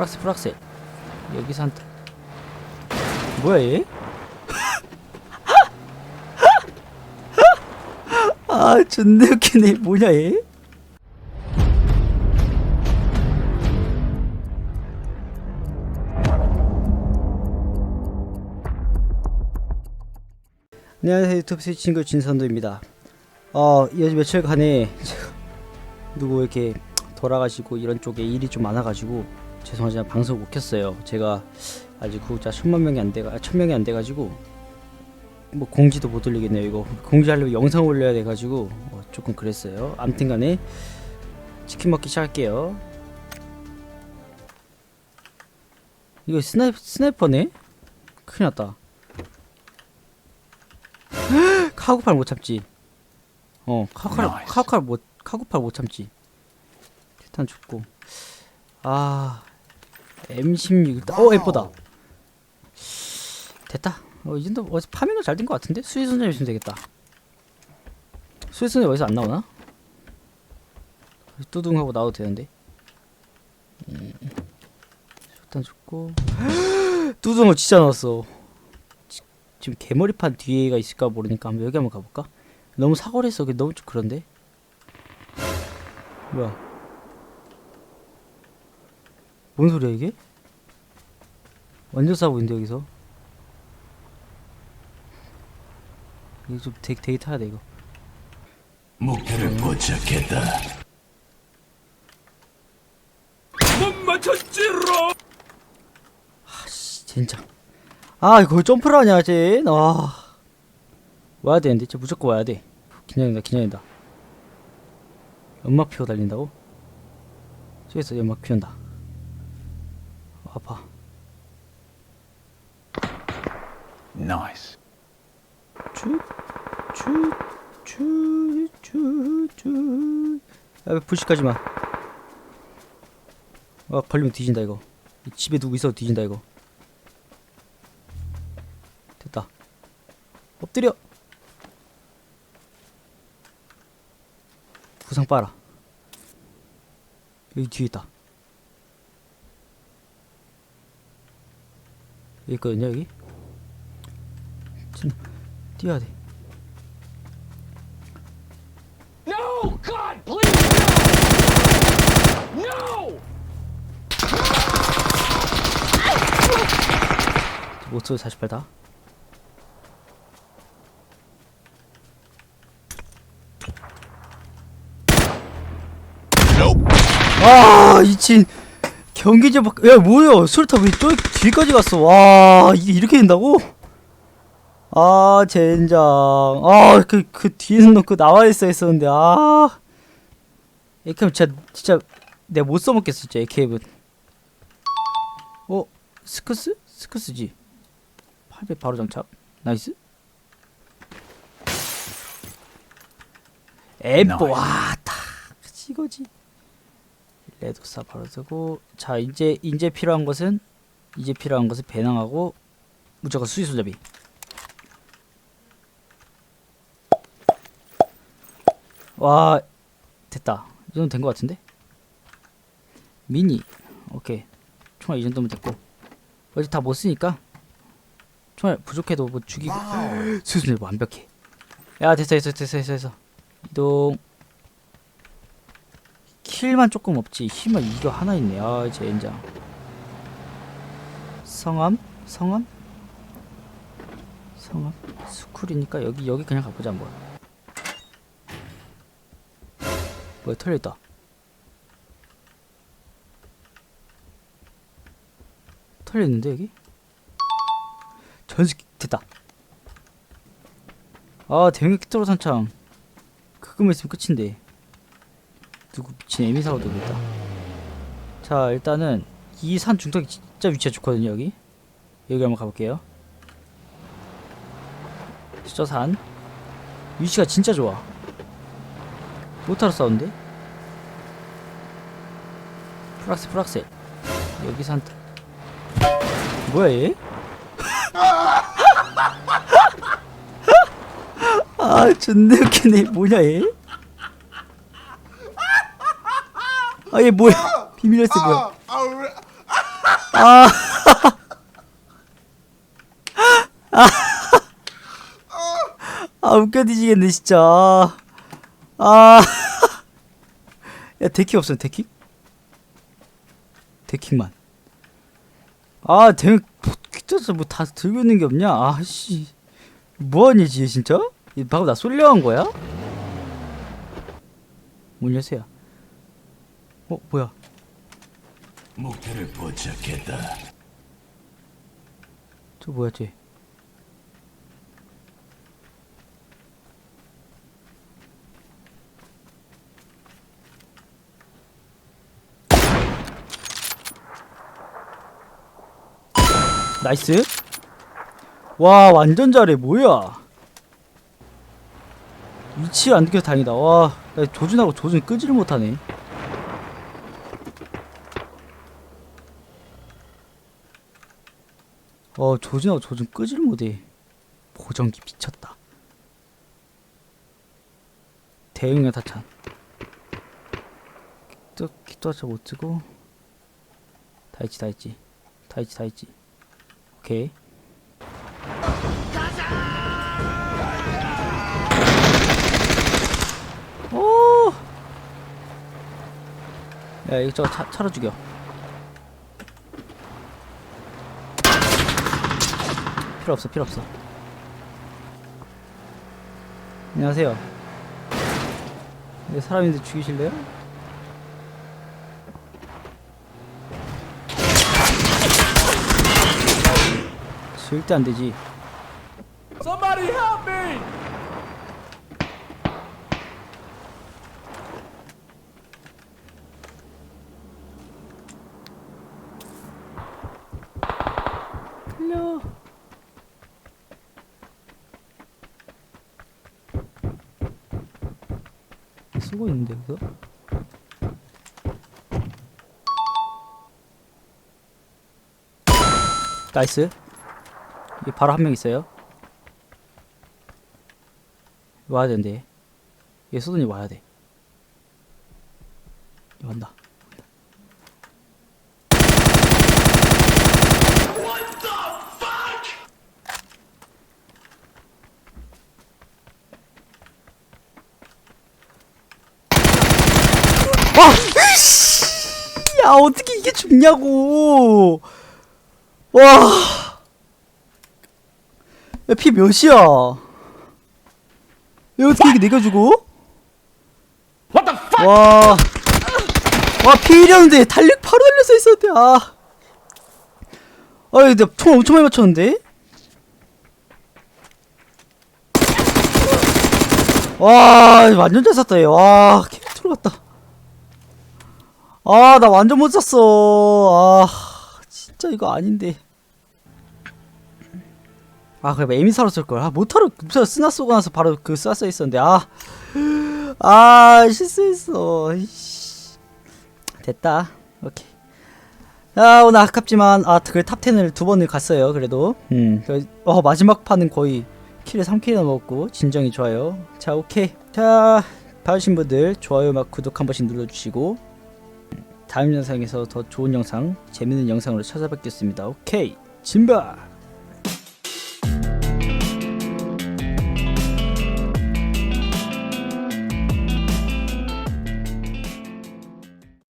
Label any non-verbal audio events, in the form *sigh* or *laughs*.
프락스 프락스 여기서 한타 뭐야 얘? *laughs* 아 존나 웃기네 뭐냐 얘? 안녕하세요 유튜브 스위치 친구 진선도입니다 어 요즘 며칠간에 *laughs* 누구 이렇게 돌아가시고 이런 쪽에 일이 좀 많아가지고 죄송하지만 방송 못 켰어요. 제가 아직 구독자 천만 명이 안 돼가 천 명이 안 돼가지고 뭐 공지도 못 올리겠네요 이거. 공지하려면 영상 올려야 돼가지고 어, 조금 그랬어요. 암튼간에 치킨 먹기 시작할게요. 이거 스나이 스나이퍼네? 큰일났다. *gasps* 카구팔 못 참지. 어 카구팔 Nice. 카구팔 못 카구팔 못 참지. 일단 죽고. 아 M16. 어 예쁘다. 됐다. 어, 이 정도 어디서 파밍은 잘된 것 같은데? 수위선전 있으면 되겠다. 수위선전 어디서 안 나오나? 뚜둥하고 나와도 되는데. 음, 일단 죽고. *gasps* 뚜둥어 진짜 나왔어. 지- 지금 개머리판 뒤에가 있을까 모르니까 한번 여기 한번 가볼까? 너무 사거리에서 너무 좀 그런데? 뭐야 뭔 소리야 이게? 완전 싸 보이는데 여기서 이거 좀 되게 타야 돼 이거 목표를 포착했다. 못 맞췄지로. 아씨 젠장 아 이거 왜 점프를 하냐 쟤 아. 와야 되는데 쟤 무조건 와야 돼 기념이다 기념이다 연막 피워 달린다고? 저기서 연막 피운다 아파 나이스. 쭉쭉쭉쭉쭉 야왜 불식하지 마. 아 걸리면 뒤진다 이거. 이 집에 누구 있어도 뒤진다 이거. 됐다. 엎드려. 구상 빨아. 여기 뒤에 있다. 여기 있거든요 여기. 진 뛰어야 돼. No! God, please! No! No! 모트 48다. 아, 이친 경기제 밖. 야, 뭐야? 수류탄 왜저 뒤까지 갔어? 와, 이게 이렇게 된다고? 아, 젠장. 아, 그, 그 뒤에는 놓고 나와 있어 했었는데, 아. 에캠 진짜, 진짜, 내가 못 써먹겠어, 진짜, 에캠은. 어? 스크스? 스크스지. 800 바로 장착. 나이스. 엠뽀 나이스. 와다 이거지. 레도사 바로 쓰고 자 이제 이제 필요한 것은 이제 필요한 것은 배낭하고 무조건 수지손잡이. 와 됐다. 이 정도 된 것 같은데? 미니. 오케이. 총알 이 정도면 됐고. 어제 다 못 쓰니까 총알 부족해도 뭐 죽이고. 수순을 완벽해. 야 됐어 됐어 됐어 됐어 됐어. 이동 킬만 조금 없지. 힘만 이거 하나 있네. 아 젠장. 성함? 성함? 성함? 스쿨이니까 여기 여기 그냥 가보자 뭐 뭐야 털려있다. 털려있는데 여기? 전식 됐다. 아 대형 킥도로 산창. 그거만 있으면 끝인데 누구 미친 에미사고 되고 있다. 자 일단은 이 산 중턱이 진짜 위치가 좋거든요 여기 여기 한번 가볼게요. 저 산 위치가 진짜 좋아. 못하러 싸운데? 프락스 프락스 여기 산 뭐야 얘? *laughs* 아 존나 웃기네 뭐냐 얘? 아 얘 뭐야? *laughs* 비밀 열쇠 뭐야? 아. 아 *laughs* 웃겨 뒤지겠네 진짜. 아. 야 데킥 없어요 데킥? 데킥만. 아 대, 귀찮아서 뭐 다 들고 있는 게 없냐? 아 씨. 뭐하니 지 진짜? 이 방금 나 쏠려한 거야? 문 여세요 어 뭐야? 목표를 포착했다. 저 뭐야 쟤 나이스. 와 완전 잘해. 뭐야? 위치 안 느껴서 다행이다. 와나 조준하고 조준 끄지를 못하네 어 조준하고 조준 끄지를 못해. 보정기 미쳤다. 대응의 타찬 또 기도하자 못 쓰고. 다 있지 다 있지. 다 있지 다 있지. 오케이. 오! 야 이거 저거 차, 차로 죽여 필요 없어 필요 없어 안녕하세요 네, 사람인데 죽이실래요? 절대 안 되지 Somebody help me! 살 쓰고 있는데 그거? 나이스. 여기 바로 한 명 있어요. 와야 되는데. 얘 수돈이 와야 돼. 얘 왔다 아! 야 어떻게 이게 죽냐고 와. 야, 피 몇이야? 야, 어떻게 이게 내가 fuck? 와. 와, 피 1이었는데 달력 바로 달려서 있었는데, 아. 아이, 내가 총 엄청 많이 맞췄는데? 와, 완전 잘 쐈다, 얘. 와, 개 들어갔다. 아, 나 완전 못 쐈어. 아, 진짜 이거 아닌데. 아, 그래, 에미사로 쓸걸. 아, 무슨 쓰나 쏘고 나서 바로 그 쐈어 있었는데, 아. 아, 실수했어. 됐다. 오케이. 아, 오늘 아깝지만, 아, 그 탑10을 두 번을 갔어요, 그래도. 음, 그, 어, 마지막 판은 거의 킬을 3킬이나 먹었고, 진정이 좋아요. 자, 오케이. 자, 봐주신 분들, 좋아요, 막 구독 한 번씩 눌러주시고, 다음 영상에서 더 좋은 영상, 재밌는 영상으로 찾아뵙겠습니다. 오케이. 진바!